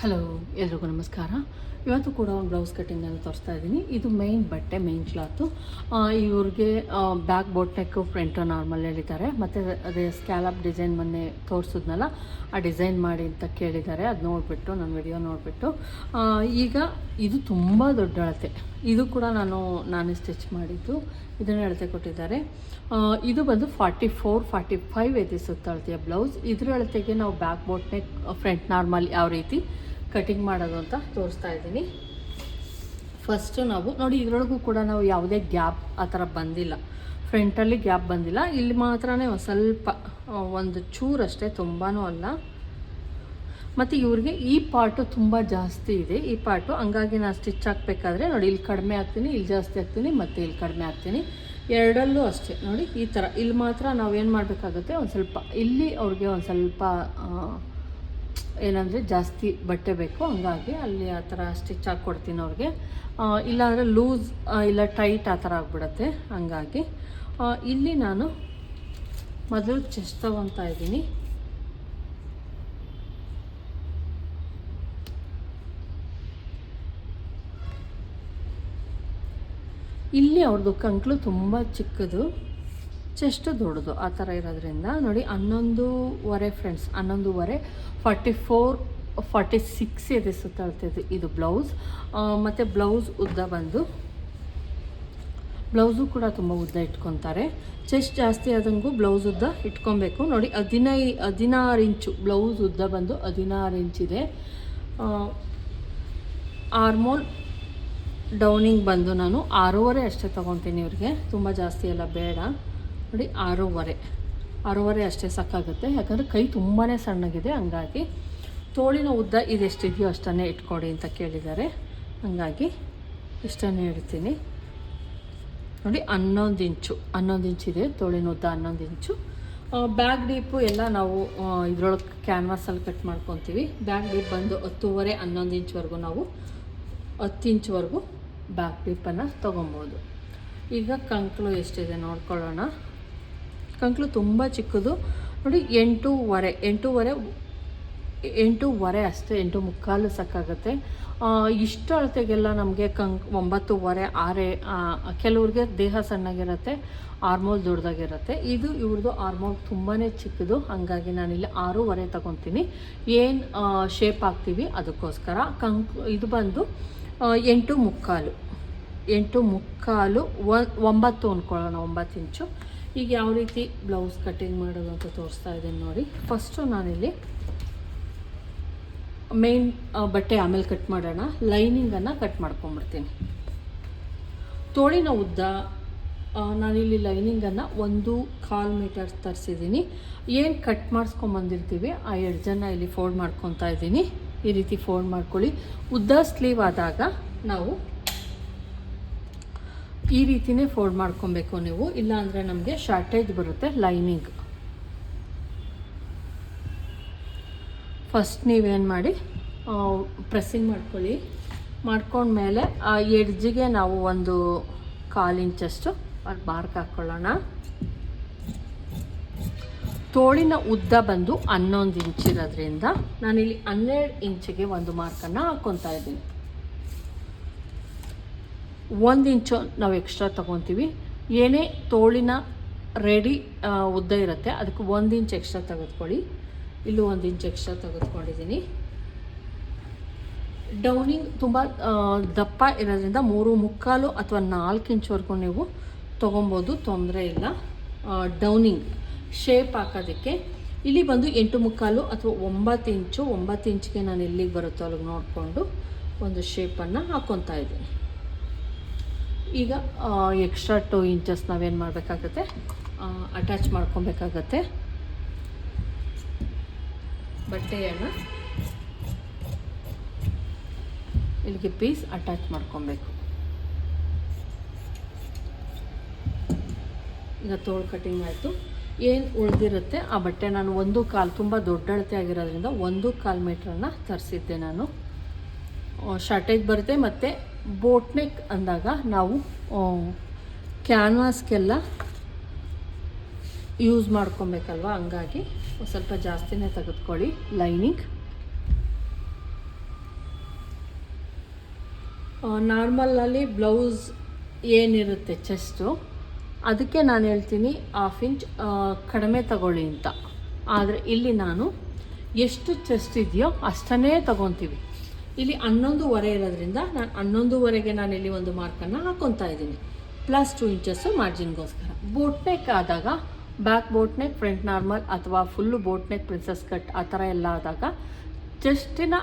Hello ಎಲ್ರಿಗೂ ನಮಸ್ಕಾರ. ಇವತ್ತು ಕೂಡ ಒಂದು ಬ್ಲೌಸ್ ಕಟ್ಟಿಂಗನ್ನು ತೋರಿಸ್ತಾ ಇದ್ದೀನಿ. ಇದು ಮೈನ್ ಬಟ್ಟೆ ಮೈನ್ ಕ್ಲಾತು ಇವ್ರಿಗೆ back boat neck front normal ಹೇಳಿದ್ದಾರೆ ಮತ್ತು ಅದೇ ಸ್ಕ್ಯಾಲಪ್ ಡಿಸೈನ್ ಮೊನ್ನೆ ತೋರಿಸಿದ್ನಲ್ಲ, ಆ ಡಿಸೈನ್ ಮಾಡಿ ಅಂತ ಕೇಳಿದ್ದಾರೆ. ಅದು ನೋಡಿಬಿಟ್ಟು ನನ್ನ ವಿಡಿಯೋ ನೋಡಿಬಿಟ್ಟು. ಈಗ ಇದು ತುಂಬ ದೊಡ್ಡ ಅಳತೆ. ಇದು ಕೂಡ ನಾನು ನಾನು ಸ್ಟಿಚ್ ಮಾಡಿದ್ದು. ಇದನ್ನು ಅಳತೆ ಕೊಟ್ಟಿದ್ದಾರೆ. ಇದು ಬಂದು ಫಾರ್ಟಿ ಫೋರ್ ಫಾರ್ಟಿ ಫೈವ್ ಇದೆ ಸುತ್ತಳತೆಯ ಬ್ಲೌಸ್ ಇದ್ರ ಅಳತೆಗೆ ನಾವು back boat neck front normal ಯಾವ ರೀತಿ ಕಟಿಂಗ್ ಮಾಡೋದು ಅಂತ ತೋರಿಸ್ತಾ ಇದ್ದೀನಿ. ಫಸ್ಟು ನಾವು, ನೋಡಿ ಇದರೊಳಗೂ ಕೂಡ ನಾವು ಯಾವುದೇ ಗ್ಯಾಪ್ ಆ ಥರ ಬಂದಿಲ್ಲ. ಫ್ರಂಟಲ್ಲಿ ಗ್ಯಾಪ್ ಬಂದಿಲ್ಲ. ಇಲ್ಲಿ ಮಾತ್ರನೇ ಸ್ವಲ್ಪ ಒಂದು ಚೂರಷ್ಟೇ ತುಂಬಾ ಅಲ್ಲ. ಮತ್ತು ಇವ್ರಿಗೆ ಈ ಪಾರ್ಟು ತುಂಬ ಜಾಸ್ತಿ ಇದೆ. ಈ ಪಾರ್ಟು ಹಂಗಾಗಿ ನಾನು ಸ್ಟಿಚ್ ಹಾಕಬೇಕಾದ್ರೆ ನೋಡಿ ಇಲ್ಲಿ ಕಡಿಮೆ ಹಾಕ್ತೀನಿ, ಇಲ್ಲಿ ಜಾಸ್ತಿ ಹಾಕ್ತೀನಿ, ಮತ್ತು ಇಲ್ಲಿ ಕಡಿಮೆ ಹಾಕ್ತೀನಿ. ಎರಡಲ್ಲೂ ಅಷ್ಟೇ. ನೋಡಿ ಈ ಥರ ಇಲ್ಲಿ ಮಾತ್ರ ನಾವೇನು ಮಾಡಬೇಕಾಗುತ್ತೆ ಒಂದು ಸ್ವಲ್ಪ ಇಲ್ಲಿ ಅವ್ರಿಗೆ ಒಂದು ಸ್ವಲ್ಪ ಏನಂದರೆ ಜಾಸ್ತಿ ಬಟ್ಟೆ ಬೇಕು. ಹಂಗಾಗಿ ಅಲ್ಲಿ ಆ ಥರ ಸ್ಟಿಚ್ ಹಾಕ್ಕೊಡ್ತೀನಿ ಅವ್ರಿಗೆ. ಇಲ್ಲಾಂದರೆ ಲೂಸ್ ಇಲ್ಲ ಟೈಟ್ ಆ ಥರ ಆಗಿಬಿಡತ್ತೆ. ಹಂಗಾಗಿ ಇಲ್ಲಿ ನಾನು ಮೊದಲು ಚೆಸ್ಟ್ ತೊಗೊತಾ ಇದ್ದೀನಿ. ಇಲ್ಲಿ ಅವ್ರದ್ದು ಕಂಕ್ಳು ತುಂಬ ಚಿಕ್ಕದು ಚೆಸ್ಟ್ ದೊಡ್ಡದು ಆ ಥರ ಇರೋದ್ರಿಂದ ನೋಡಿ ಹನ್ನೊಂದೂವರೆ ಫ್ರೆಂಡ್ಸ್ ಹನ್ನೊಂದೂವರೆ ಫಾರ್ಟಿ ಫೋರ್ ಫಾರ್ಟಿ ಸಿಕ್ಸ್ ಇದೆ ಸುತ್ತಳ್ತಿದ್ದು ಇದು ಬ್ಲೌಸ್ ಮತ್ತು ಬ್ಲೌಸ್ ಉದ್ದ ಬಂದು ಬ್ಲೌಸು ಕೂಡ ತುಂಬ ಉದ್ದ ಇಟ್ಕೊತಾರೆ. ಚೆಸ್ಟ್ ಜಾಸ್ತಿ ಆದಂಗೂ ಬ್ಲೌಸ್ ಉದ್ದ ಇಟ್ಕೊಬೇಕು. ನೋಡಿ ಹದಿನೈ, ಹದಿನಾರು ಇಂಚು ಬ್ಲೌಸ್ ಉದ್ದ ಬಂದು ಹದಿನಾರು ಇಂಚಿದೆ. ಆರ್ಮೋಲ್ ಡೌನಿಂಗ್ ಬಂದು ನಾನು ಆರೂವರೆ ಅಷ್ಟೇ ತೊಗೊತೀನಿ ಇವ್ರಿಗೆ. ತುಂಬ ಜಾಸ್ತಿ ಎಲ್ಲ ಬೇಡ. ನೋಡಿ, ಆರೂವರೆ. ಆರೂವರೆ ಅಷ್ಟೇ ಸಾಕಾಗುತ್ತೆ. ಯಾಕಂದರೆ ಕೈ ತುಂಬಾ ಸಣ್ಣಗಿದೆ, ಹಂಗಾಗಿ ತೋಳಿನ ಉದ್ದ ಇದೆಷ್ಟಿದೆಯೋ ಅಷ್ಟನ್ನೇ ಇಟ್ಕೊಡಿ ಅಂತ ಕೇಳಿದ್ದಾರೆ. ಹಂಗಾಗಿ ಇಷ್ಟನ್ನೇ ಇಡ್ತೀನಿ. ನೋಡಿ, ಹನ್ನೊಂದು ಇಂಚು, ಹನ್ನೊಂದು ಇಂಚಿದೆ ತೋಳಿನ ಉದ್ದ ಹನ್ನೊಂದು ಇಂಚು. ಬ್ಯಾಗ್ ಡೀಪು ಎಲ್ಲ ನಾವು ಇದ್ರೊಳಗೆ ಕ್ಯಾನ್ವಾಸಲ್ಲಿ ಕಟ್ ಮಾಡ್ಕೊತೀವಿ. ಬ್ಯಾಗ್ ಡೀಪ್ ಬಂದು ಹತ್ತೂವರೆ, ಹನ್ನೊಂದು ಇಂಚ್ವರೆಗೂ ನಾವು, ಹತ್ತು ಇಂಚ್ವರೆಗೂ ಬ್ಯಾಕ್ ಪೀಪನ್ನು ತೊಗೊಬೋದು. ಈಗ ಕಂಕ್ಳು ಎಷ್ಟಿದೆ ನೋಡ್ಕೊಳ್ಳೋಣ. ಕಂಕ್ಳು ತುಂಬ ಚಿಕ್ಕದು. ನೋಡಿ, ಎಂಟೂವರೆ ಎಂಟೂವರೆ ಎಂಟೂವರೆ ಅಷ್ಟೇ, ಎಂಟು ಮುಕ್ಕಾಲು ಸಾಕಾಗುತ್ತೆ. ಇಷ್ಟು ಅಳತೆಗೆಲ್ಲ ನಮಗೆ ಕಂಕ್, ಒಂಬತ್ತೂವರೆ, ಆರೆ ಕೆಲವ್ರಿಗೆ ದೇಹ ಸಣ್ಣಗಿರುತ್ತೆ ಆರ್ಮೋಲ್ ದೊಡ್ಡದಾಗಿರುತ್ತೆ. ಇದು ಇವ್ರದ್ದು ಆರ್ಮೋಲ್ ತುಂಬಾ ಚಿಕ್ಕದು. ಹಾಗಾಗಿ ನಾನಿಲ್ಲಿ ಆರೂವರೆ ತಗೊತೀನಿ. ಏನು ಶೇಪ್ ಹಾಕ್ತೀವಿ ಅದಕ್ಕೋಸ್ಕರ. ಕಂಕ್, ಇದು ಬಂದು ಎಂಟು ಮುಕ್ಕಾಲು. ಎಂಟು ಮುಕ್ಕಾಲು ಒಂಬತ್ತು ಅಂದ್ಕೊಳ್ಳೋಣ ಒಂಬತ್ತು ಇಂಚು. ಈಗ ಯಾವ ರೀತಿ ಬ್ಲೌಸ್ ಕಟ್ಟಿಂಗ್ ಮಾಡೋದು ಅಂತ ತೋರಿಸ್ತಾ ಇದ್ದೀನಿ ನೋಡಿ. ಫಸ್ಟು ನಾನಿಲ್ಲಿ ಮೇನ್ ಬಟ್ಟೆ ಆಮೇಲೆ ಕಟ್ ಮಾಡೋಣ. ಲೈನಿಂಗನ್ನು ಕಟ್ ಮಾಡ್ಕೊಂಬಿಡ್ತೀನಿ ತೋಳಿನ ಉದ್ದ ನಾನಿಲ್ಲಿ ಲೈನಿಂಗನ್ನು ಒಂದು ಕಾಲು ಮೀಟರ್ ತರಿಸಿದ್ದೀನಿ. ಏನು ಕಟ್ ಮಾಡಿಸ್ಕೊಂಬಂದಿರ್ತೀವಿ, ಆ ಎಡ್ಜನ್ನು ಇಲ್ಲಿ ಫೋಲ್ಡ್ ಮಾಡ್ಕೊತಾ ಇದ್ದೀನಿ. ಈ ರೀತಿ ಫೋಲ್ಡ್ ಮಾಡ್ಕೊಳ್ಳಿ. ಉದ್ದ ಸ್ಲೀವ್ ಆದಾಗ ನಾವು ಈ ರೀತಿನೇ ಫೋಲ್ಡ್ ಮಾಡ್ಕೊಬೇಕು ನೀವು. ಇಲ್ಲಾಂದರೆ ನಮಗೆ ಶಾರ್ಟೇಜ್ ಬರುತ್ತೆ ಲೈನಿಂಗ್ ಫಸ್ಟ್ ನೀವೇನು ಮಾಡಿ ಪ್ರೆಸ್ಸಿಂಗ್ ಮಾಡ್ಕೊಳ್ಳಿ. ಮಾಡ್ಕೊಂಡ್ಮೇಲೆ ಆ ಎಡ್ಜಿಗೆ ನಾವು ಒಂದು ಕಾಲು ಇಂಚಷ್ಟು ಮಾರ್ಕ್ ಹಾಕ್ಕೊಳ್ಳೋಣ ತೋಳಿನ ಉದ್ದ ಬಂದು ಹನ್ನೊಂದು ಇಂಚ್ ಇರೋದ್ರಿಂದ ನಾನಿಲ್ಲಿ ಹನ್ನೆರಡು ಇಂಚಿಗೆ ಒಂದು ಮಾರ್ಕನ್ನು ಹಾಕ್ಕೊತಾ ಇದ್ದೀನಿ. ಒಂದು ಇಂಚು ನಾವು ಎಕ್ಸ್ಟ್ರಾ ತೊಗೊತೀವಿ. ಏನೇ ತೋಳಿನ ರೆಡಿ ಉದ್ದ ಇರುತ್ತೆ, ಅದಕ್ಕೆ ಒಂದು ಇಂಚ್ ಎಕ್ಸ್ಟ್ರಾ ತೆಗೆದುಕೊಳ್ಳಿ. ಇಲ್ಲೂ ಒಂದು ಇಂಚ್ ಎಕ್ಸ್ಟ್ರಾ ತೆಗೆದುಕೊಂಡಿದ್ದೀನಿ. ಡೌನಿಂಗ್ ತುಂಬ ದಪ್ಪ ಇರೋದ್ರಿಂದ ಮೂರು ಮುಕ್ಕಾಲು ಅಥವಾ ನಾಲ್ಕು ಇಂಚ್ವರೆಗೂ ನೀವು ತೊಗೊಬೋದು, ತೊಂದರೆ ಇಲ್ಲ. ಡೌನಿಂಗ್. ಶೇಪ್ ಹಾಕೋದಕ್ಕೆ. ಇಲ್ಲಿ ಬಂದು ಎಂಟು ಮುಕ್ಕಾಲು ಅಥವಾ ಒಂಬತ್ತು ಇಂಚು, ಒಂಬತ್ತು ಇಂಚಿಗೆ ನಾನು ಎಲ್ಲಿಗೆ ಬರುತ್ತೋ ಅಲ್ಲಿಗೆ ನೋಡಿಕೊಂಡು ಒಂದು ಶೇಪನ್ನು ಹಾಕ್ಕೊತಾ ಇದ್ದೀನಿ. ಈಗ ಎಕ್ಸ್ಟ್ರಾ ಟೂ ಇಂಚಸ್ ನಾವೇನು ಮಾಡಬೇಕಾಗತ್ತೆ? ಅಟ್ಯಾಚ್ ಮಾಡ್ಕೊಬೇಕಾಗತ್ತೆ. ಬಟ್ಟೆಯನ್ನು ಇಲ್ಲಿಗೆ ಪೀಸ್ ಅಟ್ಯಾಚ್ ಮಾಡ್ಕೊಬೇಕು. ಈಗ ತೋಳು ಕಟಿಂಗ್ ಆಯಿತು. ಏನು ಉಳಿದಿರುತ್ತೆ ಆ ಬಟ್ಟೆ ನಾನು ಒಂದು ಕಾಲು ತುಂಬ ದೊಡ್ಡ ಅಳತೆ ಆಗಿರೋದ್ರಿಂದ ಒಂದು ಕಾಲು ಮೀಟ್ರನ್ನು ತರಿಸಿದ್ದೆ ನಾನು. ಶಾರ್ಟೇಜ್ ಬರುತ್ತೆ ಮತ್ತು ಬೋಟ್ನೆಕ್ ಅಂದಾಗ ನಾವು ಕ್ಯಾನ್ವಾಸ್ಗೆಲ್ಲ ಯೂಸ್ ಮಾಡ್ಕೊಬೇಕಲ್ವ? ಹಂಗಾಗಿ ಸ್ವಲ್ಪ ಜಾಸ್ತಿನೇ ತೆಗೆದುಕೊಳ್ಳಿ ಲೈನಿಂಗ್. ನಾರ್ಮಲಲ್ಲಿ ಬ್ಲೌಸ್ ಏನಿರುತ್ತೆ ಚೆಸ್ಟು. ಅದಕ್ಕೆ ನಾನು ಹೇಳ್ತೀನಿ ಹಾಫ್ ಇಂಚ್ ಕಡಿಮೆ ತಗೊಳ್ಳಿ ಅಂತ. ಆದರೆ ಇಲ್ಲಿ ನಾನು ಎಷ್ಟು ಚೆಸ್ಟ್ ಇದೆಯೋ ಅಷ್ಟನ್ನೇ ತಗೊತೀವಿ. ಇಲ್ಲಿ ಹನ್ನೊಂದುವರೆ ಇರೋದ್ರಿಂದ ನಾನು ಹನ್ನೊಂದುವರೆಗೆ ನಾನು ಇಲ್ಲಿ ಒಂದು ಮಾರ್ಕನ್ನು ಹಾಕ್ಕೊತಾ ಇದ್ದೀನಿ. ಪ್ಲಸ್ ಟು ಇಂಚಸ್ಸು ಮಾರ್ಜಿನ್ಗೋಸ್ಕರ ಬೋಟ್ ನೆಕ್ ಆದಾಗ back boat neck front normal ಅಥವಾ full boat neck princess cut ಆ ಥರ ಎಲ್ಲ ಆದಾಗ ಚೆಸ್ಟಿನ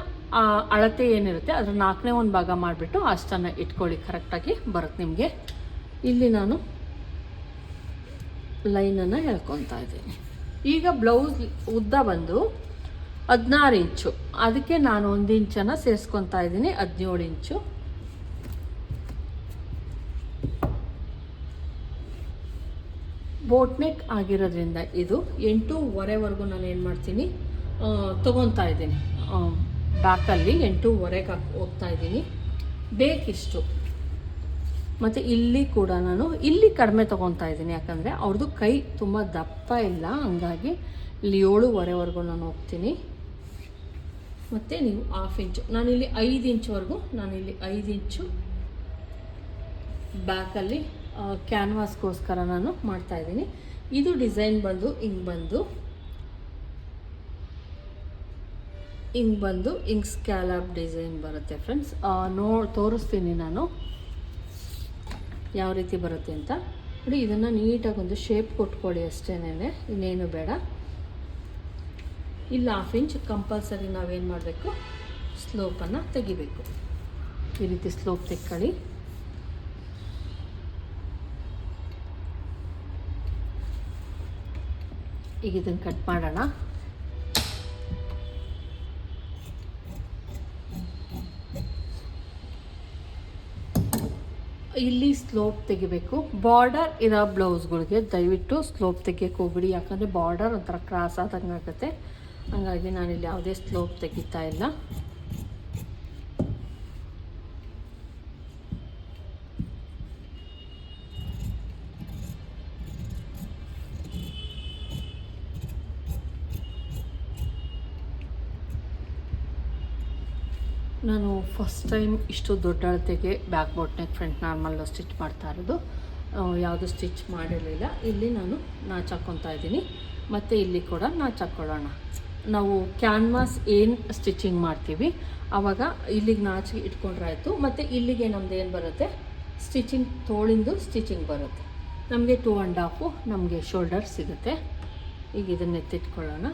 ಅಳತೆ ಏನಿರುತ್ತೆ ಅದರ ನಾಲ್ಕನೇ ಒಂದು ಭಾಗ ಮಾಡಿಬಿಟ್ಟು ಅಷ್ಟನ್ನು ಇಟ್ಕೊಳ್ಳಿ. ಕರೆಕ್ಟಾಗಿ ಬರುತ್ತೆ ನಿಮಗೆ. ಇಲ್ಲಿ ನಾನು ಲೈನನ್ನು ಹೇಳ್ಕೊತಾ ಇದ್ದೀನಿ. ಈಗ ಬ್ಲೌಸ್ ಉದ್ದ ಬಂದು ಹದಿನಾರು ಇಂಚು. ಅದಕ್ಕೆ ನಾನು ಒಂದು ಇಂಚನ್ನು ಸೇರಿಸ್ಕೊತಾ ಇದ್ದೀನಿ, ಹದಿನೇಳು ಇಂಚು. ಬೋಟ್ ನೆಕ್ ಆಗಿರೋದ್ರಿಂದ ಇದು ಎಂಟೂವರೆವರೆಗೂ ನಾನು ಏನು ಮಾಡ್ತೀನಿ ತೊಗೊತಾ ಇದ್ದೀನಿ. ಬ್ಯಾಕಲ್ಲಿ ಎಂಟೂವರೆಗೆ ಹಾಕಿ ಹೋಗ್ತಾ ಇದ್ದೀನಿ. ಬೇಕಿಷ್ಟು. ಮತ್ತು ಇಲ್ಲಿ ಕೂಡ ನಾನು ಇಲ್ಲಿ ಕಡಿಮೆ ತೊಗೊತಾ ಇದ್ದೀನಿ. ಯಾಕಂದರೆ ಅವ್ರದ್ದು ಕೈ ತುಂಬ ದಪ್ಪ ಇಲ್ಲ. ಹಂಗಾಗಿ ಇಲ್ಲಿ ಏಳುವರೆವರೆಗೂ ನಾನು ಹೋಗ್ತೀನಿ. ಮತ್ತು ನೀವು ಹಾಫ್ ಇಂಚು ನಾನಿಲ್ಲಿ ಐದು ಇಂಚ್ವರೆಗೂ ನಾನಿಲ್ಲಿ ಐದು ಇಂಚು ಬ್ಯಾಕಲ್ಲಿ ಕ್ಯಾನ್ವಾಸ್ಗೋಸ್ಕರ ನಾನು ಮಾಡ್ತಾ ಇದ್ದೀನಿ. ಇದು ಡಿಸೈನ್ ಬಂದು ಹಿಂಗೆ ಬಂದು ಹಿಂಗೆ ಬಂದು ಹಿಂಗೆ ಸ್ಕ್ಯಾಲಪ್ ಡಿಸೈನ್ ಬರುತ್ತೆ ಫ್ರೆಂಡ್ಸ್ ನೋ ತೋರಿಸ್ತೀನಿ ನಾನು. ಯಾವ ರೀತಿ ಬರುತ್ತೆ ಅಂತ. ನೋಡಿ, ಇದನ್ನು ನೀಟಾಗಿ ಒಂದು ಶೇಪ್ ಕೊಟ್ಕೊಳ್ಳಿ ಅಷ್ಟೇನೆ ಇನ್ನೇನು ಬೇಡ. ಇಲ್ಲ ಹಾಫ್ ಇಂಚ್ ಕಂಪಲ್ಸರಿ ನಾವೇನು ಮಾಡಬೇಕು? ಸ್ಲೋಪನ್ನು ತೆಗಿಬೇಕು. ಈ ರೀತಿ ಸ್ಲೋಪ್ ತೆಕ್ಕೊಳ್ಳಿ. ಈಗ ಇದನ್ನು ಕಟ್ ಮಾಡೋಣ. ಇಲ್ಲಿ ಸ್ಲೋಪ್ ತೆಗಿಬೇಕು. ಬಾರ್ಡರ್ ಇರೋ ಬ್ಲೌಸ್ಗಳಿಗೆ ದಯವಿಟ್ಟು ಸ್ಲೋಪ್ ತೆಗಿಯಕ್ಕೆ ಹೋಗ್ಬಿಡಿ. ಯಾಕಂದರೆ ಬಾರ್ಡರ್ ಒಂಥರ ಕ್ರಾಸ್ ಆದಂಗೆ ಆಗುತ್ತೆ. ಹಾಗಾಗಿ ಇಲ್ಲಿ ಯಾವುದೇ ಸ್ಲೋಪ್ ತೆಗಿತಾ ಇಲ್ಲ ನಾನು ಫಸ್ಟ್ ಟೈಮ್ ಇಷ್ಟು ದೊಡ್ಡ ಅಳತೆಗೆ ಬ್ಯಾಕ್ ಬಾಟ್ನೆಗೆ ಫ್ರಂಟ್ ನಾರ್ಮಲ್ ಸ್ಟಿಚ್ ಮಾಡ್ತಾ ಇರೋದು. ಯಾವುದು ಸ್ಟಿಚ್ ಮಾಡಿರಲಿಲ್ಲ. ಇಲ್ಲಿ ನಾನು ನಾಚ್ ಹಾಕ್ಕೊತಾ ಇದ್ದೀನಿ. ಮತ್ತು ಇಲ್ಲಿ ಕೂಡ ನಾಚ್ ಹಾಕ್ಕೊಳ್ಳೋಣ ನಾವು ಕ್ಯಾನ್ವಾಸ್ ಏನು ಸ್ಟಿಚಿಂಗ್ ಮಾಡ್ತೀವಿ ಆವಾಗ ಇಲ್ಲಿಗೆ ನಾಚಿಗೆ ಇಟ್ಕೊಂಡ್ರೆ ಆಯಿತು ಮತ್ತು ಇಲ್ಲಿಗೆ ನಮ್ದು ಏನು ಬರುತ್ತೆ? ಸ್ಟಿಚಿಂಗ್ ತೋಳಿಂದು ಸ್ಟಿಚಿಂಗ್ ಬರುತ್ತೆ. ನಮಗೆ ಟೂ ಆ್ಯಂಡ್ ಹಾಫು ನಮಗೆ ಶೋಲ್ಡರ್ ಸಿಗುತ್ತೆ. ಈಗ ಇದನ್ನ ಎತ್ತಿಟ್ಕೊಳ್ಳೋಣ.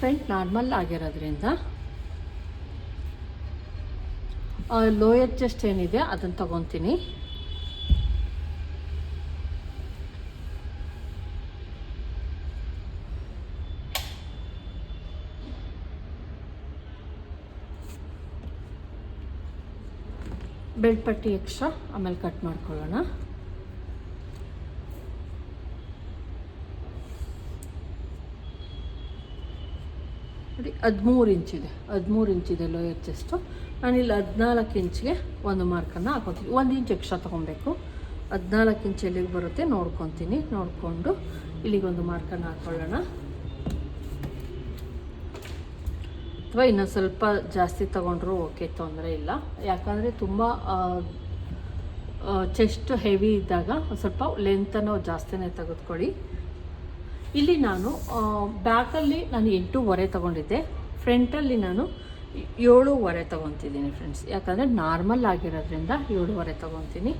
ಫ್ರಂಟ್ ನಾರ್ಮಲ್ ಆಗಿರೋದ್ರಿಂದ ಲೋಯರ್ ಚೆಸ್ಟ್ ಏನಿದೆ ಅದನ್ನು ತಗೊತೀನಿ. ಬೆಳ್ಪಟ್ಟಿ ಪಟ್ಟಿ ಎಕ್ಸ್ಟ್ರಾ ಆಮೇಲೆ ಕಟ್ ಮಾಡ್ಕೊಳ್ಳೋಣ. ಹದಿಮೂರು ಇಂಚಿದೆ ಹದಿಮೂರು ಇಂಚಿದೆ ಲೋಯರ್ ಚೆಸ್ಟು ನಾನಿಲ್ಲಿ ಹದಿನಾಲ್ಕು ಇಂಚಿಗೆ ಒಂದು ಮಾರ್ಕನ್ನು ಹಾಕೋತೀನಿ. ಒಂದು ಇಂಚ್ ಎಕ್ಸ್ಟ್ರಾ ತೊಗೊಬೇಕು. ಹದಿನಾಲ್ಕು ಇಂಚ್ ಎಲ್ಲಿಗೆ ಬರುತ್ತೆ ನೋಡ್ಕೊತೀನಿ. ನೋಡಿಕೊಂಡು ಇಲ್ಲಿಗೊಂದು ಮಾರ್ಕನ್ನು ಹಾಕ್ಕೊಳ್ಳೋಣ ಅಥವಾ ಇನ್ನೊಂದು ಸ್ವಲ್ಪ ಜಾಸ್ತಿ ತೊಗೊಂಡ್ರೂ ಓಕೆ ತೊಂದರೆ ಇಲ್ಲ. ಯಾಕಂದರೆ ತುಂಬ ಚೆಸ್ಟ್ ಹೆವಿ ಇದ್ದಾಗ ಸ್ವಲ್ಪ ಲೆಂತನ್ನು ಜಾಸ್ತಿನೇ ತೆಗೆದುಕೊಳ್ಳಿ. ಇಲ್ಲಿ ನಾನು ಬ್ಯಾಕಲ್ಲಿ ನಾನು ಎಂಟೂವರೆ ತೊಗೊಂಡಿದ್ದೆ. ಫ್ರಂಟಲ್ಲಿ ನಾನು ಏಳೂವರೆ ತೊಗೊತಿದ್ದೀನಿ ಫ್ರೆಂಡ್ಸ್ ಯಾಕಂದರೆ ನಾರ್ಮಲ್ ಆಗಿರೋದ್ರಿಂದ ಏಳೂವರೆ ತೊಗೊತೀನಿ.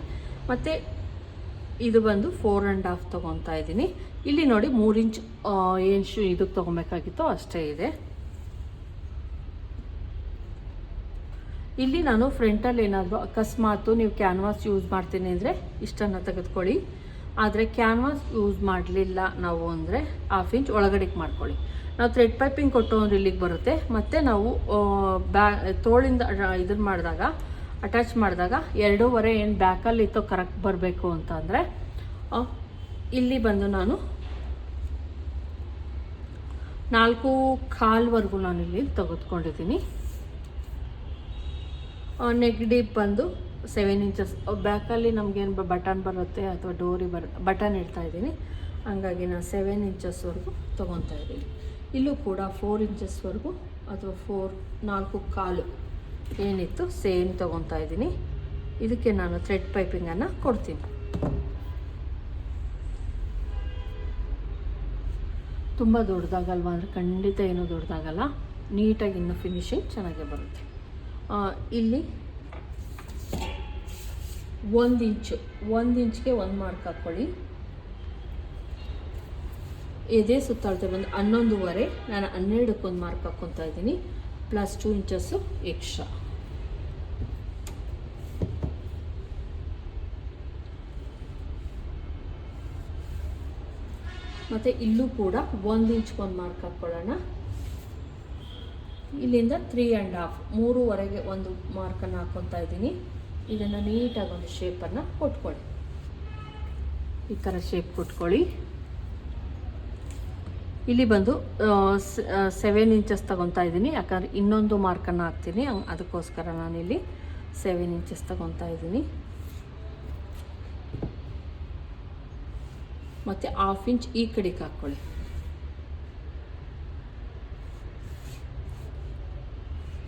ಮತ್ತು ಇದು ಬಂದು ಫೋರ್ ಆ್ಯಂಡ್ ಹಾಫ್ ತೊಗೊತಾ ಇದ್ದೀನಿ. ಇಲ್ಲಿ ನೋಡಿ ಮೂರು ಇಂಚ್ ಏನು ಇದಕ್ಕೆ ತೊಗೊಬೇಕಾಗಿತ್ತೋ ಅಷ್ಟೇ ಇದೆ. ಇಲ್ಲಿ ನಾನು ಫ್ರಂಟಲ್ಲಿ ಏನಾದರೂ ಅಕಸ್ಮಾತು ನೀವು ಕ್ಯಾನ್ವಾಸ್ ಯೂಸ್ ಮಾಡ್ತೀನಿ ಅಂದರೆ ಇಷ್ಟನ್ನು ತೆಗೆದುಕೊಳ್ಳಿ. ಆದರೆ ಕ್ಯಾನ್ವಾಸ್ ಯೂಸ್ ಮಾಡಲಿಲ್ಲ ನಾವು ಅಂದರೆ ಹಾಫ್ ಇಂಚ್ ಒಳಗಡೆಗೆ ಮಾಡ್ಕೊಳ್ಳಿ. ನಾವು ಥ್ರೆಡ್ ಪೈಪಿಂಗ್ ಕೊಟ್ಟು ಅಂದ್ರೆ ಇಲ್ಲಿಗೆ ಬರುತ್ತೆ. ಮತ್ತು ನಾವು ಬ್ಯಾ, ತೋಳಿಂದ ಇದನ್ನು ಮಾಡಿದಾಗ ಅಟ್ಯಾಚ್ ಮಾಡಿದಾಗ ಎರಡೂವರೆ ಏನು ಬ್ಯಾಕಲ್ಲಿ ಇತ್ತೋ ಕರೆಕ್ಟ್ ಬರಬೇಕು ಅಂತ ಅಂದರೆ ಇಲ್ಲಿ ಬಂದು ನಾನು ನಾಲ್ಕು ಕಾಲ್ವರೆಗೂ ನಾನು ಇಲ್ಲಿ ತೆಗೆದುಕೊಂಡಿದ್ದೀನಿ. ನೆಕ್ ಡೀಪ್ ಬಂದು ಸೆವೆನ್ ಇಂಚಸ್ ಬ್ಯಾಕಲ್ಲಿ ನಮಗೇನು ಬಟನ್ ಬರುತ್ತೆ ಅಥವಾ ಡೋರಿ ಬರ್ ಬಟನ್ ಇಡ್ತಾ ಇದ್ದೀನಿ. ಹಂಗಾಗಿ ನಾನು ಸೆವೆನ್ ಇಂಚಸ್ವರೆಗೂ ತೊಗೊತಾ ಇದ್ದೀನಿ. ಇಲ್ಲೂ ಕೂಡ ಫೋರ್ ಇಂಚಸ್ವರೆಗೂ ಅಥವಾ ಫೋರ್ ನಾಲ್ಕು ಕಾಲು ಏನಿತ್ತು ಸೇಮ್ ತೊಗೊತಾ ಇದ್ದೀನಿ. ಇದಕ್ಕೆ ನಾನು ಥ್ರೆಡ್ ಪೈಪಿಂಗನ್ನು ಕೊಡ್ತೀನಿ. ತುಂಬ ದೊಡ್ಡದಾಗಲ್ವ ಅಂದರೆ ಖಂಡಿತ ಏನೂ ದೊಡ್ಡದಾಗಲ್ಲ. ನೀಟಾಗಿ ಇನ್ನು ಫಿನಿಶಿಂಗ್ ಚೆನ್ನಾಗೇ ಬರುತ್ತೆ. ಇಲ್ಲಿ ಒಂದು ಇಂಚು, ಒಂದು ಇಂಚ್ಗೆ ಒಂದು ಮಾರ್ಕ್ ಹಾಕ್ಕೊಳ್ಳಿ. ಎದೆ ಸುತ್ತಾಳ್ತೆ ಬಂದು ಹನ್ನೊಂದುವರೆ, ನಾನು ಹನ್ನೆರಡಕ್ಕೊಂದು ಮಾರ್ಕ್ ಹಾಕ್ಕೊತಾ ಇದ್ದೀನಿ. ಪ್ಲಸ್ ಟೂ ಇಂಚಸ್ಸು ಎಕ್ಸ್ಟ್ರಾ ಮತ್ತು ಇಲ್ಲೂ ಕೂಡ ಒಂದು ಇಂಚ್ಗೆ ಒಂದು ಮಾರ್ಕ್ ಹಾಕ್ಕೊಳ್ಳೋಣ. ಇಲ್ಲಿಂದ ತ್ರೀ ಆ್ಯಂಡ್ ಹಾಫ್ ಮೂರುವರೆಗೆ ಒಂದು ಮಾರ್ಕನ್ನು ಹಾಕ್ಕೊತಾ ಇದ್ದೀನಿ. ಇದನ್ನು ನೀಟಾಗಿ ಒಂದು ಶೇಪನ್ನು ಕೊಟ್ಕೊಳ್ಳಿ. ಈ ಥರ ಶೇಪ್ ಕೊಟ್ಕೊಳ್ಳಿ. ಇಲ್ಲಿ ಬಂದು ಸೆವೆನ್ ಇಂಚಸ್ ತಗೊತಾ ಇದ್ದೀನಿ. ಯಾಕಂದರೆ ಇನ್ನೊಂದು ಮಾರ್ಕನ್ನು ಹಾಕ್ತೀನಿ. ಅದಕ್ಕೋಸ್ಕರ ನಾನಿಲ್ಲಿ ಸೆವೆನ್ ಇಂಚಸ್ ತಗೊತಾ ಇದ್ದೀನಿ. ಮತ್ತು ಹಾಫ್ ಇಂಚ್ ಈ ಕಡೆಗೆ ಹಾಕ್ಕೊಳ್ಳಿ.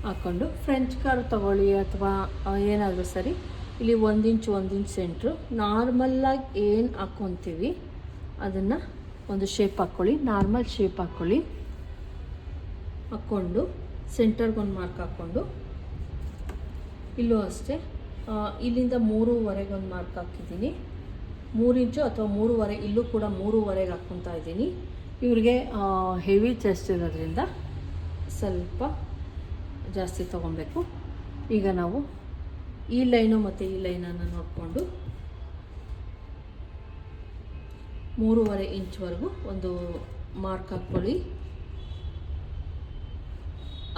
ಹಾಕ್ಕೊಂಡು ಫ್ರೆಂಚ್ ಕಾರ್ ತಗೊಳ್ಳಿ ಅಥವಾ ಏನಾದರೂ ಸರಿ, ಇಲ್ಲಿ ಒಂದು ಇಂಚು ಒಂದು ಇಂಚ್ ಸೆಂಟ್ರು ನಾರ್ಮಲ್ಲಾಗಿ ಏನು ಹಾಕ್ಕೊತೀವಿ ಅದನ್ನು ಒಂದು ಶೇಪ್ ಹಾಕ್ಕೊಳ್ಳಿ ನಾರ್ಮಲ್ ಶೇಪ್ ಹಾಕ್ಕೊಳ್ಳಿ ಹಾಕ್ಕೊಂಡು ಸೆಂಟರ್ಗೊಂದು ಮಾರ್ಕ್ ಹಾಕ್ಕೊಂಡು ಇಲ್ಲೂ ಅಷ್ಟೇ ಇಲ್ಲಿಂದ ಮೂರುವರೆಗೆ ಒಂದು ಮಾರ್ಕ್ ಹಾಕಿದ್ದೀನಿ. ಮೂರು ಇಂಚು ಅಥವಾ ಮೂರುವರೆ, ಇಲ್ಲೂ ಕೂಡ ಮೂರುವರೆಗೆ ಹಾಕ್ಕೊತಾ ಇದ್ದೀನಿ. ಇವ್ರಿಗೆ ಹೆವಿ ಚೆಸ್ಟ್ ಇರೋದ್ರಿಂದ ಸ್ವಲ್ಪ ಜಾಸ್ತಿ ತೊಗೊಬೇಕು. ಈಗ ನಾವು ಈ ಲೈನು ಮತ್ತು ಈ ಲೈನನ್ನು ನೋಡಿಕೊಂಡು ಮೂರುವರೆ ಇಂಚ್ವರೆಗೂ ಒಂದು ಮಾರ್ಕ್ ಹಾಕ್ಕೊಳ್ಳಿ.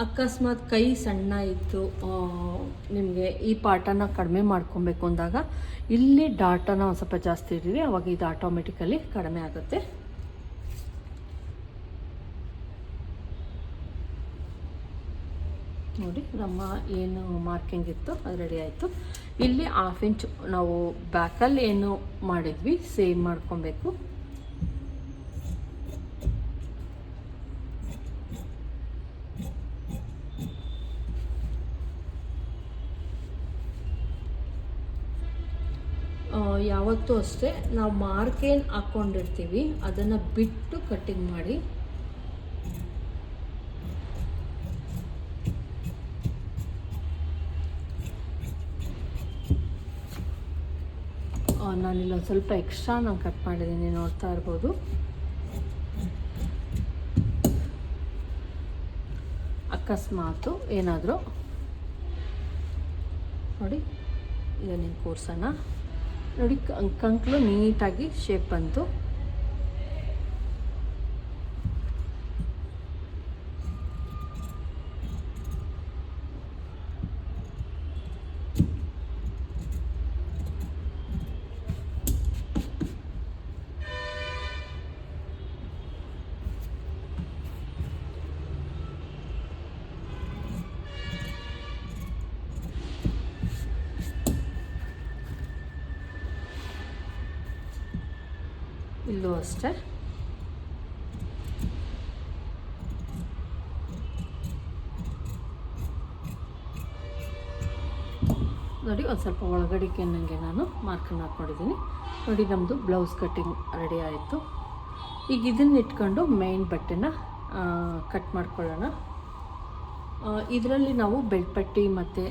ಅಕಸ್ಮಾತ್ ಕೈ ಸಣ್ಣ ಇತ್ತು ನಿಮಗೆ ಈ ಪಾರ್ಟನ್ನು ಕಡಿಮೆ ಮಾಡ್ಕೊಬೇಕು ಅಂದಾಗ, ಇಲ್ಲಿ ಡಾಟನ ಒಂದು ಸ್ವಲ್ಪ ಜಾಸ್ತಿ ಇಟ್ಟಿರಿ ಅವಾಗ ಇದು ಆಟೋಮೆಟಿಕಲಿ ಕಡಿಮೆ ಆಗುತ್ತೆ. ನೋಡಿ, ನಮ್ಮ ಏನು ಮಾರ್ಕಿಂಗ್ ಇತ್ತು, ಅದು ರೆಡಿ ಆಯಿತು. ಇಲ್ಲಿ ಹಾಫ್ ಇಂಚ್ ನಾವು ಬ್ಯಾಕಲ್ಲಿ ಏನು ಮಾಡಿದ್ವಿ ಸೇಮ್ ಮಾಡ್ಕೊಬೇಕು. ಯಾವತ್ತೂ ಅಷ್ಟೇ ನಾವು ಮಾರ್ಕ್ ಏನು ಹಾಕ್ಕೊಂಡಿರ್ತೀವಿ ಅದನ್ನು ಬಿಟ್ಟು ಕಟ್ಟಿಂಗ್ ಮಾಡಿ. ನಾನಿಲ್ಲಿ ಒಂದು ಸ್ವಲ್ಪ ಎಕ್ಸ್ಟ್ರಾ ನಾನು ಕಟ್ ಮಾಡಿದ್ದೀನಿ, ನೋಡ್ತಾ ಇರ್ಬೋದು. ಅಕಸ್ಮಾತು ಏನಾದರೂ. ನೋಡಿ, ಈಗ ನೀನು ಕೂರ್ಸೋಣ ನೋಡಿ ಕಂಕ್ಲು ನೀಟಾಗಿ ಶೇಪ್ ಬಂತು. ಇಲ್ಲೂ ಅಷ್ಟೇ. ನೋಡಿ, ಒಂದು ಸ್ವಲ್ಪ ಒಳಗಡೆಗೆ ನನಗೆ ನಾನು ಮಾರ್ಕನ್ನು ಹಾಕ್ಕೊಂಡಿದ್ದೀನಿ ನೋಡಿ ನಮ್ಮದು ಬ್ಲೌಸ್ ಕಟ್ಟಿಂಗ್ ರೆಡಿ ಆಯಿತು. ಈಗ ಇದನ್ನ ಇಟ್ಕೊಂಡು ಮೇನ್ ಬಟ್ಟೆನ ಕಟ್ ಮಾಡ್ಕೊಳ್ಳೋಣ. ಇದರಲ್ಲಿ ನಾವು ಬೆಳ್ಪಟ್ಟಿ ಪಟ್ಟಿ ಮತ್ತು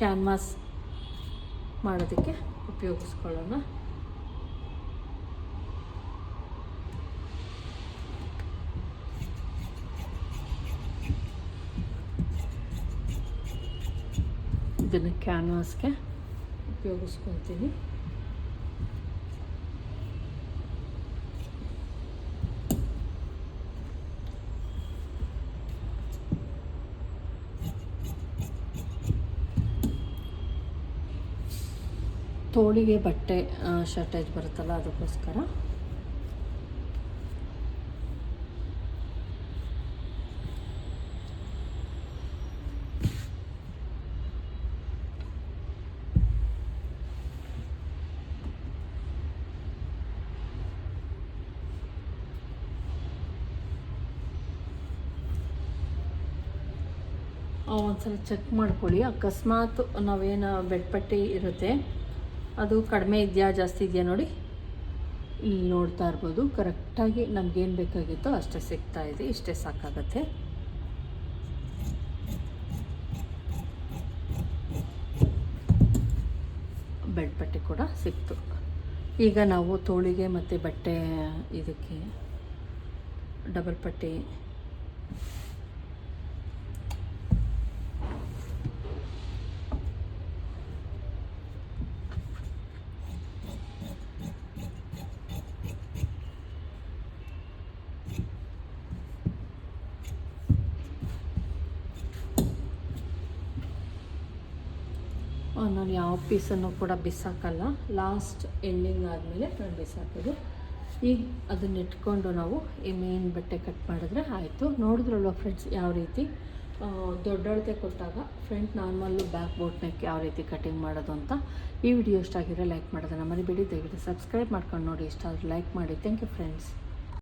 ಕ್ಯಾನ್ವಾಸ್ ಮಾಡೋದಕ್ಕೆ ಉಪಯೋಗಿಸ್ಕೊಳ್ಳೋಣ. ಇದನ್ನು ಕ್ಯಾನ್ವಾಸ್ಗೆ ಉಪಯೋಗಿಸ್ಕೊತೀನಿ ತೋಳಿಗೆ ಬಟ್ಟೆ ಶರ್ಟೇಜ್ ಬರುತ್ತಲ್ಲ ಅದಕ್ಕೋಸ್ಕರ. ಒಂದ್ಸಲ ಚೆಕ್ ಮಾಡ್ಕೊಳ್ಳಿ. ಅಕಸ್ಮಾತ್ ನಾವೇನು ಬೆಡ್ ಪಟ್ಟಿ ಇರುತ್ತೆ, ಅದು ಕಡಿಮೆ ಇದೆಯಾ, ಜಾಸ್ತಿ ಇದೆಯಾ ನೋಡಿ ಇಲ್ಲಿ ನೋಡ್ತಾ ಇರ್ಬೋದು. ಕರೆಕ್ಟಾಗಿ ನಮಗೇನು ಬೇಕಾಗಿತ್ತೋ ಅಷ್ಟೇ ಸಿಗ್ತಾ ಇದೆ. ಇಷ್ಟೇ ಸಾಕಾಗತ್ತೆ. ಬೆಡ್ ಪಟ್ಟಿ ಕೂಡ ಸಿಕ್ತು. ಈಗ ನಾವು ತೋಳಿಗೆ ಮತ್ತು ಬಟ್ಟೆ ಇದಕ್ಕೆ ಡಬಲ್ ಪಟ್ಟಿ ನಾನು ಯಾವ ಪೀಸನ್ನು ಕೂಡ ಬಿಸಾಕಲ್ಲ. ಲಾಸ್ಟ್ ಎಂಡಿಂಗ್ ಆದಮೇಲೆ ನಾನು ಬಿಸಾಕೋದು ಈಗ ಅದನ್ನ ಇಟ್ಕೊಂಡು ನಾವು ಈ ಮೇನ್ ಬಟ್ಟೆ ಕಟ್ ಮಾಡಿದ್ರೆ ಆಯಿತು. ನೋಡಿದ್ರಲ್ವ ಫ್ರೆಂಡ್ಸ್ ಯಾವ ರೀತಿ? ದೊಡ್ಡಳತೆ ಕೊಟ್ಟಾಗ front normal back boat neck ಯಾವ ರೀತಿ ಕಟಿಂಗ್ ಮಾಡೋದು ಅಂತ ಈ ವಿಡಿಯೋ ಇಷ್ಟ ಆಗಿದ್ರೆ ಲೈಕ್ ಮಾಡೋದನ್ನು ಮರಿಬೇಡಿ. ದಯವಿಟ್ಟು ಸಬ್ಸ್ಕ್ರೈಬ್ ಮಾಡ್ಕೊಂಡು ನೋಡಿ. ಇಷ್ಟ ಆದರೆ ಲೈಕ್ ಮಾಡಿ. Thank you friends